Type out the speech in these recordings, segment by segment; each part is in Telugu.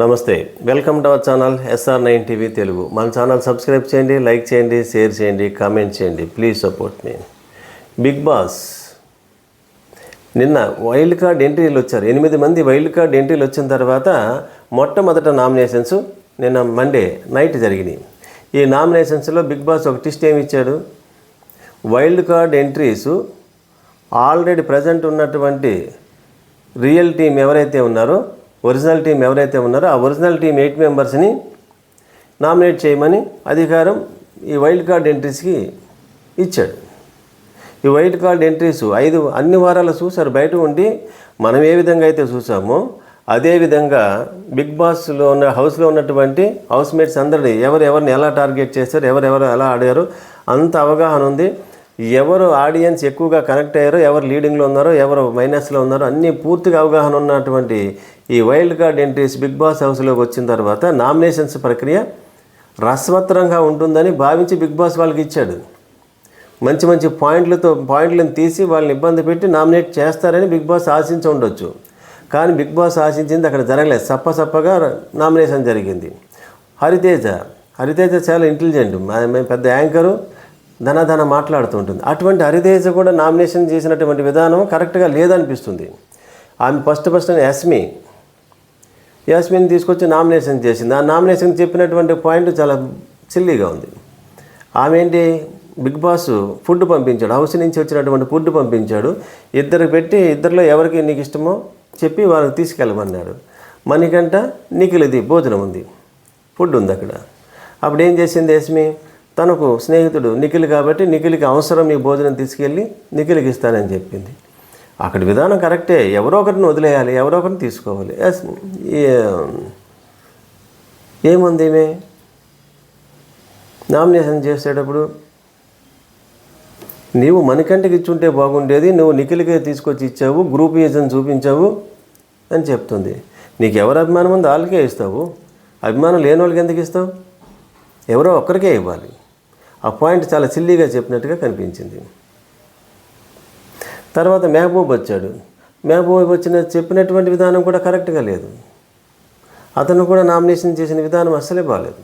నమస్తే welcome to our channel SR nine TV Telugu. మన ఛానల్ సబ్స్క్రైబ్ చేయండి లైక్ చేయండి షేర్ చేయండి కామెంట్ చేయండి. ప్లీజ్ సపోర్ట్ మీ. బిగ్ బాస్ నిన్న వైల్డ్ కార్డ్ ఎంట్రీలు వచ్చారు. ఎనిమిది మంది వైల్డ్ కార్డ్ ఎంట్రీలు వచ్చిన తర్వాత మొట్టమొదట నామినేషన్స్ నిన్న మండే నైట్ జరిగినాయి. ఈ నామినేషన్స్లో బిగ్ బాస్ ఒక టిస్ట్ ఏమి ఇచ్చాడు? Wild card entries already present ఉన్నటువంటి రియల్ టీం ఎవరైతే ఉన్నారో ఒరిజినల్ టీం ఎవరైతే ఉన్నారో ఆ ఒరిజినల్ టీం ఎయిట్ మెంబర్స్ని నామినేట్ చేయమని అధికారం ఈ వైల్డ్ కార్డ్ ఎంట్రీస్కి ఇచ్చాడు. ఈ వైల్డ్ కార్డ్ ఎంట్రీస్ ఐదు అన్ని వారాలు చూశారు బయట ఉండి మనం ఏ విధంగా అయితే చూసామో అదేవిధంగా బిగ్ బాస్లో ఉన్న హౌస్లో ఉన్నటువంటి హౌస్ మేట్స్ అందరినీ ఎవరు ఎవరిని ఎలా టార్గెట్ చేశారు ఎవరెవరు ఎలా ఆడారు అంత అవగాహన ఉంది. ఎవరు ఆడియన్స్ ఎక్కువగా కనెక్ట్ అయ్యారో ఎవరు లీడింగ్లో ఉన్నారో ఎవరు మైనస్లో ఉన్నారో అన్నీ పూర్తిగా అవగాహన ఉన్నటువంటి ఈ wild card entries Bigg Boss హౌస్లోకి వచ్చిన తర్వాత నామినేషన్స్ ప్రక్రియ రసవత్తరంగా ఉంటుందని భావించి బిగ్ బాస్ వాళ్ళకి ఇచ్చాడు. మంచి మంచి పాయింట్లతో పాయింట్లను తీసి వాళ్ళని ఇబ్బంది పెట్టి నామినేట్ చేస్తారని బిగ్ బాస్ ఆశించి ఉండొచ్చు. కానీ బిగ్ బాస్ ఆశించింది అక్కడ జరగలేదు. సప్ప సప్పగా నామినేషన్ జరిగింది. హరితేజ హరితేజ చాలా ఇంటెలిజెంట్ మేము పెద్ద యాంకరు. ధనధన మాట్లాడుతుంటుంది. అటువంటి హరిదేశ కూడా నామినేషన్ చేసినటువంటి విధానం కరెక్ట్గా లేదనిపిస్తుంది. ఆమె ఫస్ట్ ఫస్ట్ యస్మి యస్మిని తీసుకొచ్చి నామినేషన్ చేసింది. ఆ నామినేషన్ చెప్పినటువంటి పాయింట్ చాలా సిల్లీగా ఉంది. ఆమె ఏంటి? బిగ్ బాస్ ఫుడ్ పంపించాడు. హౌస్ నుంచి వచ్చినటువంటి ఫుడ్ పంపించాడు. ఇద్దరు పెట్టి ఇద్దరిలో ఎవరికి నీకు ఇష్టమో చెప్పి వాళ్ళకి తీసుకెళ్ళమన్నాడు మనకంట నిఖిల్ది భోజనం ఉంది. ఫుడ్ ఉంది అక్కడ. అప్పుడు ఏం చేసింది యస్మి? తనకు స్నేహితుడు నిఖిల్ కాబట్టి నిఖిల్కి అవసరం ఈ భోజనం తీసుకెళ్ళి నిఖిల్కి ఇస్తానని చెప్పింది. అక్కడ విధానం కరెక్టే. ఎవరో ఒకరిని వదిలేయాలి ఎవరో ఒకరిని తీసుకోవాలి. ఎస్ ఏముంది ఈమె? నామినేషన్ చేసేటప్పుడు నీవు మణికంటికి ఇచ్చుంటే బాగుండేది నువ్వు నిఖిల్కే తీసుకొచ్చి ఇచ్చావు గ్రూప్ ఏజెంట్ చూపించావు అని చెప్తుంది. నీకు ఎవరు అభిమానం ఉందో వాళ్ళకే ఇస్తావు. అభిమానం లేని వాళ్ళకి ఎందుకు ఇస్తావు? ఎవరో ఒక్కరికే ఇవ్వాలి. పాయింట్ చాలా సిల్లీగా చెప్పినట్టుగా కనిపించింది. తర్వాత మెహబూబ్ వచ్చాడు. మెహబూబ్ వచ్చిన చెప్పినటువంటి విధానం కూడా కరెక్ట్గా లేదు. అతను కూడా నామినేషన్ చేసిన విధానం అస్సలే బాగాలేదు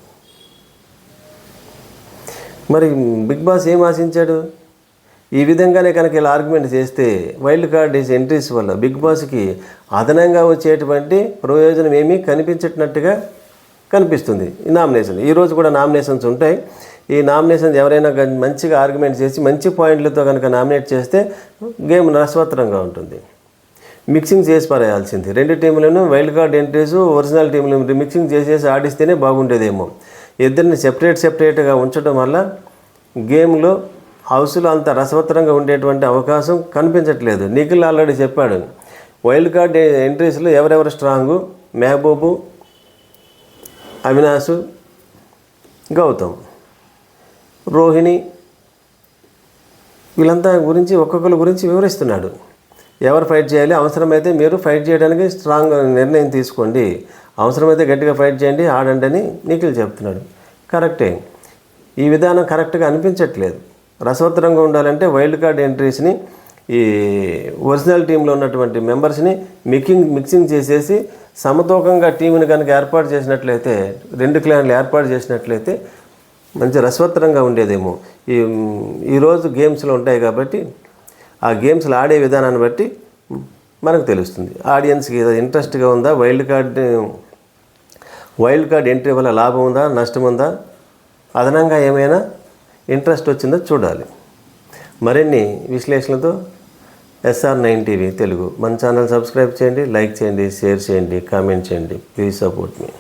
మరి బిగ్ బాస్ ఏం ఆశించాడు? ఈ విధంగానే కనుక ఇలా ఆర్గ్యుమెంట్ చేస్తే వైల్డ్ కార్డ్ ఎంట్రీస్ వల్ల బిగ్ బాస్కి అదనంగా వచ్చేటువంటి ప్రయోజనం ఏమీ కనిపించట్నట్టుగా కనిపిస్తుంది. ఈ నామినేషన్. ఈరోజు కూడా నామినేషన్స్ ఉంటాయి. ఈ నామినేషన్ ఎవరైనా మంచిగా ఆర్గ్యుమెంట్ చేసి మంచి పాయింట్లతో కనుక నామినేట్ చేస్తే గేమ్ రసవత్తరంగా ఉంటుంది. మిక్సింగ్ చేసి పరేయాల్సింది. రెండు టీంలను వైల్డ్ కార్డ్ ఎంట్రీస్ ఒరిజినల్ టీంలు మిక్సింగ్ చేసేసి ఆడిస్తేనే బాగుండేదేమో. ఇద్దరిని సెపరేట్ సెపరేట్గా ఉంచడం వల్ల గేమ్లో హౌస్లో అంత రసవత్తరంగా ఉండేటువంటి అవకాశం కనిపించట్లేదు. నిఖిల్ ఆల్రెడీ చెప్పాడు. వైల్డ్ కార్డ్ ఎంట్రీస్లో ఎవరెవరు స్ట్రాంగు? మెహబూబు అవినాష్ గౌతమ్. రోహిణి వీళ్ళంతా గురించి ఒక్కొక్కరి గురించి వివరిస్తున్నాడు. ఎవరు ఫైట్ చేయాలి? అవసరమైతే మీరు ఫైట్ చేయడానికి స్ట్రాంగ్ నిర్ణయం తీసుకోండి. అవసరమైతే గట్టిగా ఫైట్ చేయండి ఆడండి అని నిఖిల్ చెప్తున్నాడు. కరెక్టే ఈ విధానం కరెక్ట్గా అనిపించట్లేదు. రసవత్తరంగా ఉండాలంటే వైల్డ్ కార్డ్ ఎంట్రీస్ని ఈ ఒరిజినల్ టీంలో ఉన్నటువంటి మెంబర్స్ని మిక్సింగ్ మిక్సింగ్ చేసేసి సమతూకంగా టీంని కనుక ఏర్పాటు చేసినట్లయితే రెండు క్లాన్లు ఏర్పాటు చేసినట్లయితే మంచి రసవత్తరంగా ఉండేదేమో. ఈ ఈరోజు గేమ్స్లో ఉంటాయి కాబట్టి ఆ గేమ్స్లో ఆడే విధానాన్ని బట్టి మనకు తెలుస్తుంది. ఆడియన్స్కి ఏదో ఇంట్రెస్ట్గా ఉందా? Wild card wild card entry వల్ల లాభం ఉందా? నష్టం ఉందా? అదనంగా ఏమైనా ఇంట్రెస్ట్ వచ్చిందో చూడాలి. మరిన్ని విశ్లేషణలతో ఎస్ఆర్ నైన్ టీవీ తెలుగు మన ఛానల్ సబ్స్క్రైబ్ చేయండి లైక్ చేయండి షేర్ చేయండి కామెంట్ చేయండి. Please support me.